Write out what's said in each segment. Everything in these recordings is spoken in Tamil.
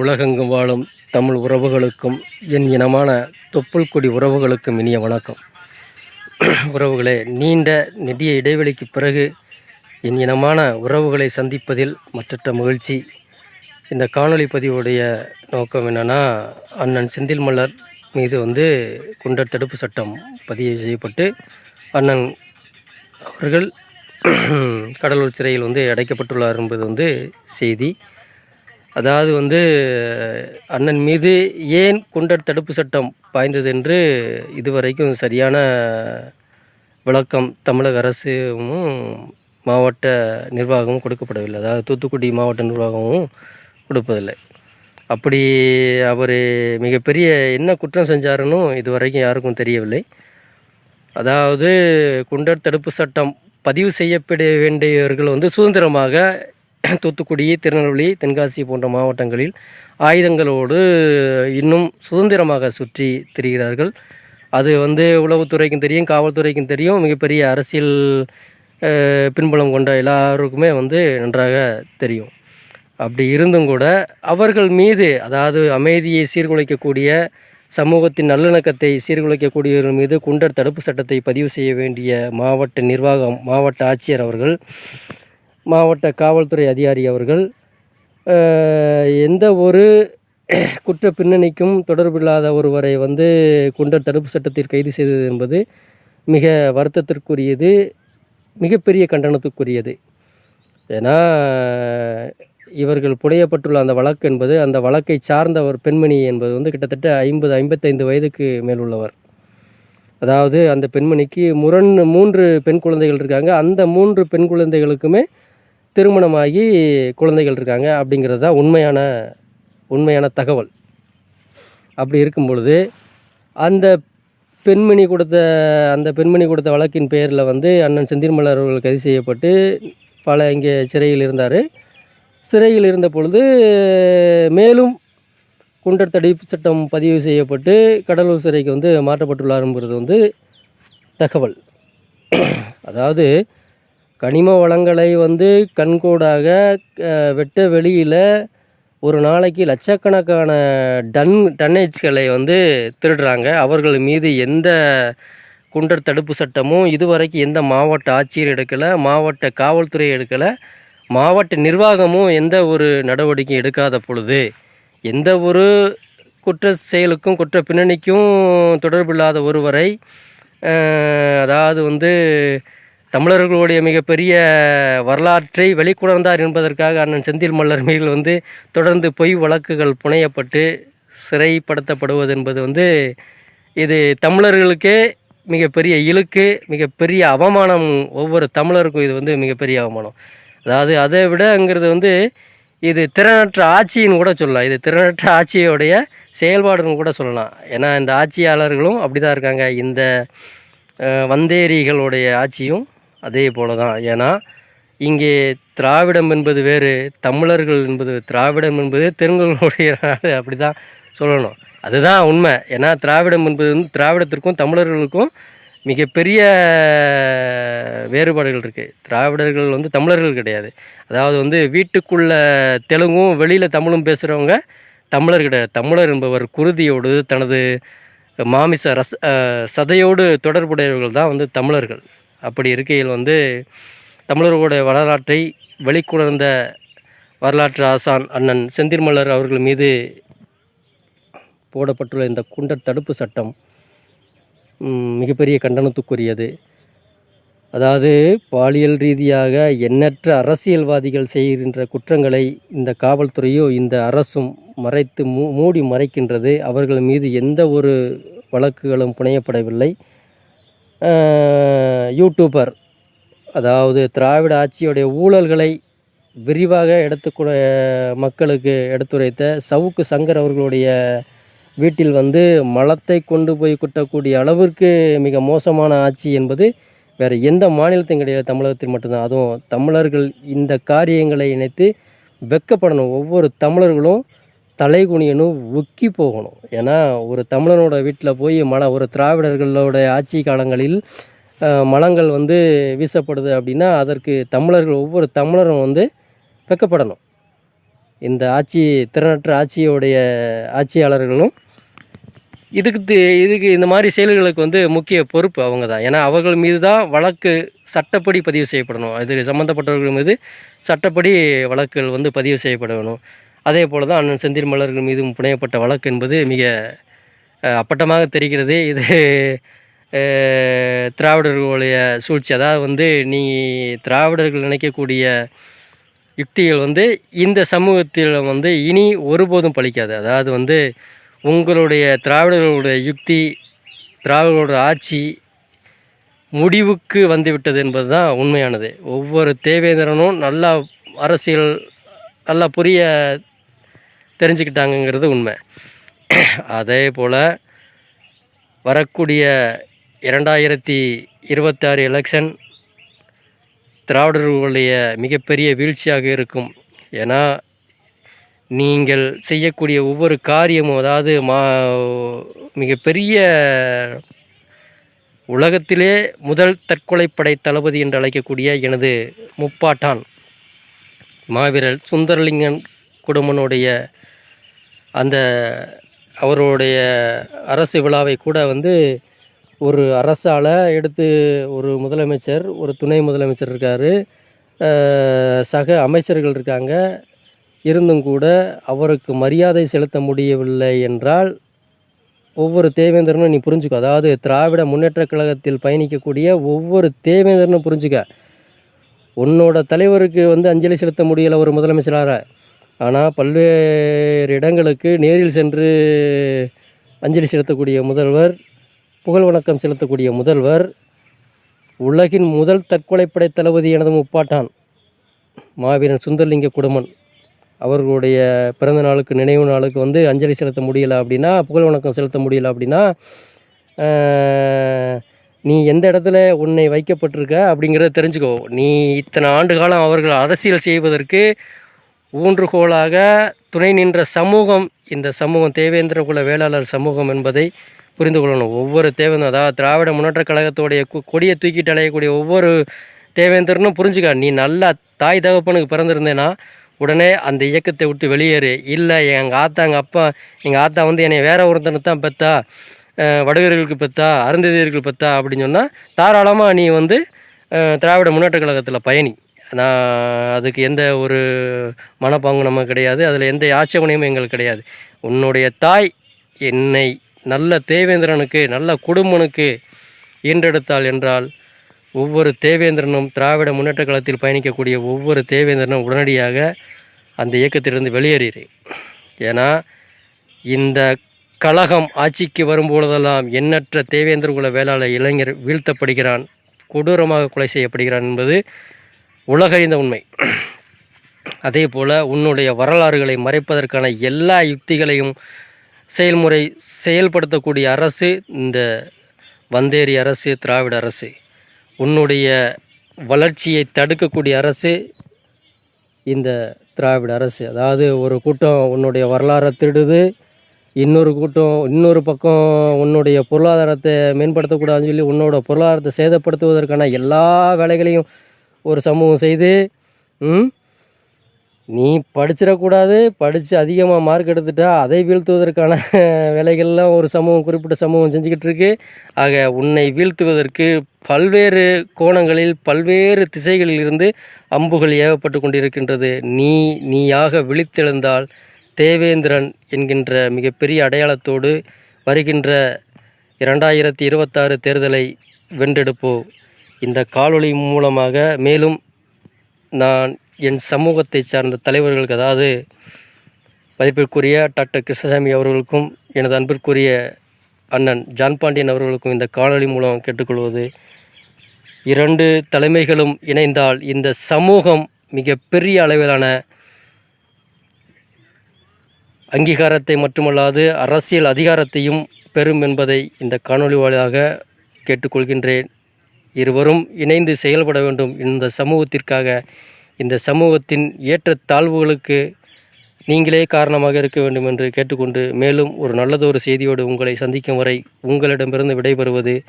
உலகெங்கும் வாழும் தமிழ் உறவுகளுக்கும் என் இனமான தொப்புள் கொடி உறவுகளுக்கும் இனிய வணக்கம். உறவுகளே நீண்ட நெடிய இடைவெளிக்கு பிறகு என் இனமான உறவுகளை சந்திப்பதில் மற்றற்ற மகிழ்ச்சி. இந்த காணொளி பதிவுடைய நோக்கம் என்னென்னா அண்ணன் செந்தில் மலர் மீது வந்து குண்டர் தடுப்பு சட்டம் பதிவு செய்யப்பட்டு அண்ணன் அவர்கள் கடலூர் சிறையில் வந்து அடைக்கப்பட்டுள்ளார் என்பது வந்து செய்தி. அதாவது வந்து அண்ணன் மீது ஏன் குண்டர் தடுப்பு சட்டம் பாய்ந்தது என்று இதுவரைக்கும் சரியான விளக்கம் தமிழக அரசும் மாவட்ட நிர்வாகமும் கொடுக்கப்படவில்லை. அதாவது தூத்துக்குடி மாவட்ட நிர்வாகமும் கொடுப்பதில்லை. அப்படி அவர் மிகப்பெரிய என்ன குற்றம் செஞ்சாருன்னு இதுவரைக்கும் யாருக்கும் தெரியவில்லை. அதாவது குண்டர் தடுப்பு சட்டம் பதிவு செய்யப்பட வேண்டியவர்கள் வந்து சுதந்திரமாக தூத்துக்குடி திருநெல்வேலி தென்காசி போன்ற மாவட்டங்களில் ஆயுதங்களோடு இன்னும் சுதந்திரமாக சுற்றி திரிகிறார்கள். அது வந்து உளவுத்துறைக்கும் தெரியும் காவல்துறைக்கும் தெரியும். மிகப்பெரிய அரசியல் பின்பலம் பின்புலம் கொண்ட எல்லாருக்குமே வந்து நன்றாக தெரியும். அப்படி இருந்தும் கூட அவர்கள் மீது அதாவது அமைதியை சீர்குலைக்கக்கூடிய சமூகத்தின் நல்லிணக்கத்தை சீர்குலைக்கக்கூடியவர்கள் மீது குண்டர் தடுப்பு சட்டத்தை பதிவு செய்ய வேண்டிய மாவட்ட நிர்வாகம் மாவட்ட ஆட்சியர் அவர்கள் மாவட்ட காவல்துறை அதிகாரி அவர்கள் எந்த ஒரு குற்ற பின்னணிக்கும் தொடர்பில்லாத ஒருவரை வந்து குண்டர் தடுப்பு சட்டத்தில் கைது செய்தது என்பது மிக வருத்தத்திற்குரியது மிகப்பெரிய கண்டனத்துக்குரியது. ஏன்னா இவர்கள் புனையப்பட்டுள்ள அந்த வழக்கு என்பது அந்த வழக்கை சார்ந்த ஒரு பெண்மணி என்பது வந்து கிட்டத்தட்ட ஐம்பது ஐம்பத்தைந்து வயதுக்கு மேல் உள்ளவர் அதாவது அந்த பெண்மணிக்கு முரண் மூன்று பெண் குழந்தைகள் இருக்காங்க. அந்த மூன்று பெண் குழந்தைகளுக்குமே திருமணமாகி குழந்தைகள் இருக்காங்க அப்படிங்கிறது தான் உண்மையான உண்மையான தகவல். அப்படி இருக்கும் பொழுது அந்த பெண்மணி கொடுத்த அந்த பெண்மணி கொடுத்த வழக்கின் பெயரில் வந்து அண்ணன் செந்தில்மலர் அவர்கள் கைது செய்யப்பட்டு பல இங்கே சிறையில் இருந்தார். சிறையில் இருந்த பொழுது மேலும் குண்டர் தடுப்பு சட்டம் பதிவு செய்யப்பட்டு கடலூர் சிறைக்கு வந்து மாற்றப்பட்டுள்ளாருங்கிறது வந்து தகவல். அதாவது கனிம வளங்களை வந்து கண்கூடாக வெட்ட வெளியில் ஒரு நாளைக்கு லட்சக்கணக்கான டன் டன்னேஜ்களை வந்து திருடுறாங்க. அவர்கள் மீது எந்த குண்டர் தடுப்பு சட்டமும் இதுவரைக்கும் எந்த மாவட்ட ஆட்சியர் எடுக்கலை மாவட்ட காவல்துறை எடுக்கலை மாவட்ட நிர்வாகமும் எந்த ஒரு நடவடிக்கையும் எடுக்காத பொழுது எந்த ஒரு குற்ற செயலுக்கும் குற்ற பின்னணிக்கும் தொடர்பில்லாத ஒருவரை அதாவது வந்து தமிழர்களுடைய மிகப்பெரிய வரலாற்றை வெளிக்கொணர்ந்தார் என்பதற்காக அண்ணன் செந்தில் மல்லர் மீது வந்து தொடர்ந்து பொய் வழக்குகள் புனையப்பட்டு சிறைப்படுத்தப்படுவது என்பது வந்து இது தமிழர்களுக்கே மிகப்பெரிய இழுக்கு மிகப்பெரிய அவமானம். ஒவ்வொரு தமிழருக்கும் இது வந்து மிகப்பெரிய அவமானம். அதாவது அதை விடங்கிறது வந்து இது திறனற்ற ஆட்சின்னு கூட சொல்லலாம். இது திறனற்ற ஆட்சியோடைய செயல்பாடுன்னு கூட சொல்லலாம். ஏன்னா இந்த ஆட்சியாளர்களும் அப்படி தான் இருக்காங்க. இந்த வந்தேரிகளுடைய ஆட்சியும் அதே போல தான் ஏன்னா இங்கே திராவிடம் என்பது வேறு தமிழர்கள் என்பது திராவிடம் என்பது தெலுங்குகளுடைய நாடு அப்படி தான் சொல்லணும். அதுதான் உண்மை. ஏன்னா திராவிடம் என்பது வந்து திராவிடத்திற்கும் தமிழர்களுக்கும் மிகப்பெரிய வேறுபாடுகள் இருக்குது திராவிடர்கள் வந்து தமிழர்கள் கிடையாது. அதாவது வந்து வீட்டுக்குள்ள தெலுங்கும் வெளியில் தமிழும் பேசுகிறவங்க தமிழர் கிடையாது. தமிழர் என்பவர் குருதியோடு தனது மாமிச ரச சதையோடு தொடர்புடையவர்கள் தான் வந்து தமிழர்கள். அப்படி இருக்கையில் வந்து தமிழர்களுடைய வரலாற்றை வெளிக்கொணர்ந்த வரலாற்று ஆசான் அண்ணன் செந்தில்மலர் அவர்கள் மீது போடப்பட்டுள்ள இந்த குண்டர் தடுப்பு சட்டம் மிகப்பெரிய கண்டனத்துக்குரியது. அதாவது பாலியல் ரீதியாக எண்ணற்ற அரசியல்வாதிகள் செய்கின்ற குற்றங்களை இந்த காவல்துறையோ இந்த அரசும் மறைத்து மூ மூடி மறைக்கின்றது. அவர்கள் மீது எந்த ஒரு வழக்குகளும் புனையப்படவில்லை. யூடியூபர் அதாவது திராவிட ஆட்சியுடைய ஊழல்களை விரிவாக எடுத்துக்கூட மக்களுக்கு எடுத்துரைத்த சவுக்கு சங்கர் அவர்களுடைய வீட்டில் வந்து மலத்தை கொண்டு போய் குட்டக்கூடிய அளவிற்கு மிக மோசமான ஆட்சி என்பது வேறு எந்த மாநிலத்தையும் கிடையாது தமிழகத்தில் மட்டும்தான். அதுவும் தமிழர்கள் இந்த காரியங்களை இணைத்து வெக்கப்படணும். ஒவ்வொரு தமிழர்களும் தலைகுனியணும் உக்கி போகணும். ஏன்னா ஒரு தமிழனோட வீட்டில் போய் மழை ஒரு திராவிடர்களோட ஆட்சி காலங்களில் மலங்கள் வந்து வீசப்படுது அப்படின்னா அதற்கு தமிழர்கள் ஒவ்வொரு தமிழரும் வந்து வெக்கப்படணும். இந்த ஆட்சி திறனற்ற ஆட்சியோடைய ஆட்சியாளர்களும் இதுக்கு தி- இதுக்கு இந்த மாதிரி செயல்களுக்கு வந்து முக்கிய பொறுப்பு அவங்க தான் ஏன்னா அவர்கள் மீது தான் வழக்கு சட்டப்படி பதிவு செய்யப்படணும். இது சம்மந்தப்பட்டவர்கள் மீது சட்டப்படி வழக்குகள் வந்து பதிவு செய்யப்பட வேணும் அதே போல் தான் அண்ணன் செந்தில் மலர்கள் மீதும் புனையப்பட்ட வழக்கு என்பது மிக அப்பட்டமாக தெரிகிறது. இது திராவிடர்களுடைய சூழ்ச்சி. அதாவது வந்து நீ திராவிடர்கள் நினைக்கக்கூடிய யுக்திகள் வந்து இந்த சமூகத்தில் வந்து இனி ஒருபோதும் பழிக்காது. அதாவது வந்து உங்களுடைய திராவிடர்களுடைய யுக்தி திராவிடர்களோட ஆட்சி முடிவுக்கு வந்துவிட்டது என்பது தான் உண்மையானது. ஒவ்வொரு தேவேந்திரனும் நல்லா அரசியல் நல்லா புரிய தெரிஞ்சுக்கிட்டாங்கங்கிறது உண்மை. அதே போல் வரக்கூடிய இரண்டாயிரத்தி இருபத்தாறு எலெக்ஷன் திராவிடர்களுடைய மிகப்பெரிய வீழ்ச்சியாக இருக்கும். ஏன்னா நீங்கள் செய்யக்கூடிய ஒவ்வொரு காரியமும் அதாவது மா மிகப்பெரிய உலகத்திலே முதல் தற்கொலைப்படை தளபதி என்று அழைக்கக்கூடிய எனது முப்பாட்டான் மாவீரர் சுந்தரலிங்கன் குடும்பனுடைய அந்த அவருடைய அரசு விழாவை கூட வந்து ஒரு அரசால் எடுத்து ஒரு முதலமைச்சர் ஒரு துணை முதலமைச்சர் இருக்கார். சக அமைச்சர்கள் இருக்காங்க. இருந்தும் கூட அவருக்கு மரியாதை செலுத்த முடியவில்லை என்றால் ஒவ்வொரு தேவேந்திரனும் நீ புரிஞ்சுக்கோ. அதாவது திராவிட முன்னேற்ற கழகத்தில் பயணிக்கக்கூடிய ஒவ்வொரு தேவேந்திரனும் புரிஞ்சுக்க. உன்னோட தலைவருக்கு வந்து அஞ்சலி செலுத்த முடியலை ஒரு முதலமைச்சராக ஆனால் பல்வேறு இடங்களுக்கு நேரில் சென்று அஞ்சலி செலுத்தக்கூடிய முதல்வர் புகழ் வணக்கம் செலுத்தக்கூடிய முதல்வர் உலகின் முதல் தற்கொலைப்படை தளபதி எனது முப்பாட்டான் மாவீரன் சுந்தர்லிங்க குடும்பன் அவர்களுடைய பிறந்த நாளுக்கு நினைவு நாளுக்கு வந்து அஞ்சலி செலுத்த முடியல அப்படின்னா புகழ் வணக்கம் செலுத்த முடியல அப்படின்னா நீ எந்த இடத்துல உன்னை வைக்கப்பட்டிருக்க அப்படிங்கிறத தெரிஞ்சுக்கோ. நீ இத்தனை ஆண்டு காலம் அவர்கள் அரசியல் செய்வதற்கு ஊன்றுகோலாக துணை நின்ற சமூகம் இந்த சமூகம் தேவேந்திர குல வேளாளர் சமூகம் என்பதை புரிந்து கொள்ளணும். ஒவ்வொரு தேவேந்திர அதாவது திராவிட முன்னேற்றக் கழகத்தோடைய கொடியை தூக்கிட்டு அலையக்கூடிய ஒவ்வொரு தேவேந்திரனும் புரிஞ்சுக்க நீ நல்லா தாய் தகப்பனுக்கு பிறந்திருந்தேன்னா உடனே அந்த இயக்கத்தை விட்டு வெளியேறு. இல்லை எங்கள் ஆத்தா எங்கள் அப்பா எங்கள் ஆத்தா வந்து என்னை வேற ஒருத்தனை தான் பெத்தா வடகர்களுக்கு பெத்தா அருந்ததியர்களுக்கு பெத்தா அப்படின்னு சொன்னால் தாராளமாக நீ வந்து திராவிட முன்னேற்றக் கழகத்தில் பயணி. நான் அதுக்கு எந்த ஒரு மனப்பாங்கும் நம்ம கிடையாது. அதில் எந்த ஆட்சேபனையும் எங்களுக்கு கிடையாது. உன்னுடைய தாய் என்னை நல்ல தேவேந்திரனுக்கு நல்ல குடும்பனுக்கு ஈன்றெடுத்தாள் என்றால் ஒவ்வொரு தேவேந்திரனும் திராவிட முன்னேற்ற கழகத்தில் பயணிக்கக்கூடிய ஒவ்வொரு தேவேந்திரனும் உடனடியாக அந்த இயக்கத்திலிருந்து வெளியேறிடு ஏன்னா இந்த கழகம் ஆட்சிக்கு வரும்பொழுதெல்லாம் எண்ணற்ற தேவேந்திர குல வேளாளர் இளைஞர் வீழ்த்தப்படுகிறான் கொடூரமாக கொலை செய்யப்படுகிறான் என்பது உலகறிந்த உண்மை. அதே போல் உன்னுடைய வரலாறுகளை மறைப்பதற்கான எல்லா யுக்திகளையும் செயல்முறை செயல்படுத்தக்கூடிய அரசு இந்த வந்தேரி அரசு திராவிட அரசு. உன்னுடைய வளர்ச்சியை தடுக்கக்கூடிய அரசு இந்த திராவிட அரசு. அதாவது ஒரு கூட்டம் உன்னுடைய வரலாறை திருடுது இன்னொரு கூட்டம் இன்னொரு பக்கம் உன்னுடைய பொருளாதாரத்தை மேம்படுத்தக்கூடாதுன்னு சொல்லி உன்னோட பொருளாதாரத்தை சேதப்படுத்துவதற்கான எல்லா வேலைகளையும் ஒரு சமூகம் செய்து நீ படிச்சிடக்கூடாது படித்து அதிகமாக மார்க் எடுத்துட்டா அதை வீழ்த்துவதற்கான வேலைகள்லாம் ஒரு சமூகம் குறிப்பிட்ட சமூகம் செஞ்சுக்கிட்டு இருக்கு. ஆக உன்னை வீழ்த்துவதற்கு பல்வேறு கோணங்களில் பல்வேறு திசைகளில் இருந்து அம்புகள் ஏவப்பட்டு கொண்டிருக்கின்றது. நீ நீயாக விழித்தெழுந்தால் தேவேந்திரன் என்கின்ற மிகப்பெரிய அடையாளத்தோடு வருகின்ற இரண்டாயிரத்தி இருபத்தாறு தேர்தலை வென்றெடுப்போ. இந்த காலொலி மூலமாக மேலும் நான் என் சமூகத்தை சார்ந்த தலைவர்களுக்கு அதாவது மதிப்பிற்குரிய டாக்டர் கிருஷ்ணசாமி அவர்களுக்கும் எனது அன்பிற்குரிய அண்ணன் ஜான் பாண்டியன் அவர்களுக்கும் இந்த காணொளி மூலம் கேட்டுக்கொள்வது இரண்டு தலைமைகளும் இணைந்தால் இந்த சமூகம் மிக பெரிய அளவிலான அங்கீகாரத்தை மட்டுமல்லாது அரசியல் அதிகாரத்தையும் பெறும் என்பதை இந்த காணொளி வாயிலாக கேட்டுக்கொள்கின்றேன். இருவரும் இணைந்து செயல்பட வேண்டும் இந்த சமூகத்திற்காக. இந்த சமூகத்தின் ஏற்றத்தாழ்வுகளுக்கு நீங்களே காரணமாக இருக்க வேண்டும் என்று கேட்டுக்கொண்டு மேலும் ஒரு நல்லதொரு செய்தியோடு உங்களை சந்திக்கும் வரை உங்களிடமிருந்து விடைபெறுவது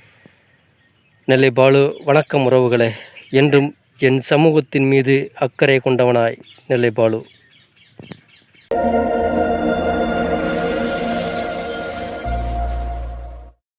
நெல்லை பாலு. வணக்கம் உறவுகளே. என்றும் என் சமூகத்தின் மீது அக்கறை கொண்டவனாய் நெல்லை பாலு.